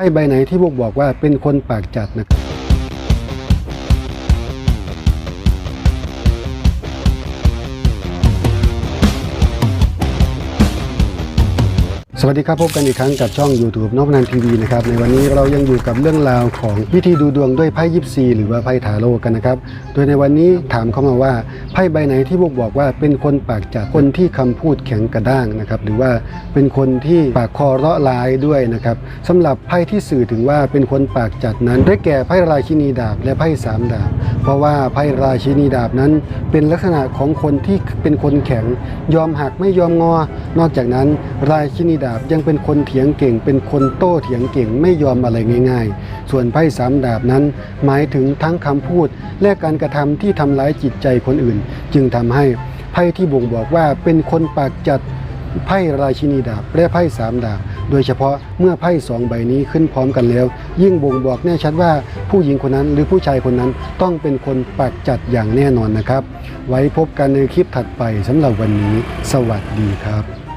ไพ่ใบไหนที่บ่งบอกว่าเป็นคนปากจัดนะครับ สวัสดีครับพบกันอีกครั้งกับช่อง YouTube นพนันทีวีนะครับในวันนี้เรายังอยู่กับเรื่องราวของวิธีดูดวงด้วยไพ่ยิปซีหรือว่าไพ่ถาโรกันนะครับ โดยในวันนี้ถามเข้ามาว่าไพ่ใบไหนที่บ่งบอกว่าเป็นคนปากจัดคนที่คำพูดแข็งกระด้างนะครับหรือว่าเป็นคนที่ปากคอเราะร้ายด้วยนะครับสำหรับไพ่ที่สื่อถึงว่าเป็นคนปากจัดนั้นได้แก่ไพ่ราชินีดาบและไพ่สามดาบเพราะว่าไพ่ราชินีดาบนั้นเป็นลักษณะของคนที่เป็นคนแข็ง ยอมหักไม่ยอมงอ นอกจากนั้น ราชินีดาบยังเป็นคนเถียงเก่ง เป็นคนโต้เถียงเก่งไม่ยอมอะไรง่าย ๆ ส่วนไพ่สามดาบนั้น หมายถึงทั้งคำพูด และการกระทำที่ทำร้ายจิตใจคนอื่น จึงทำให้ไพ่ที่บ่งบอกว่าเป็นคนปากจัด ไพ่ราชินีดาบและไพ่สามดาบ โดยเฉพาะเมื่อไพ่สองใบนี้ขึ้นพร้อมกันแล้ว ยิ่งบ่งบอกแน่ชัดว่าผู้หญิงคนนั้นหรือผู้ชายคนนั้นต้องเป็นคนปากจัดอย่างแน่นอนนะครับ ไว้พบกันในคลิปถัดไปสำหรับวันนี้ สวัสดีครับ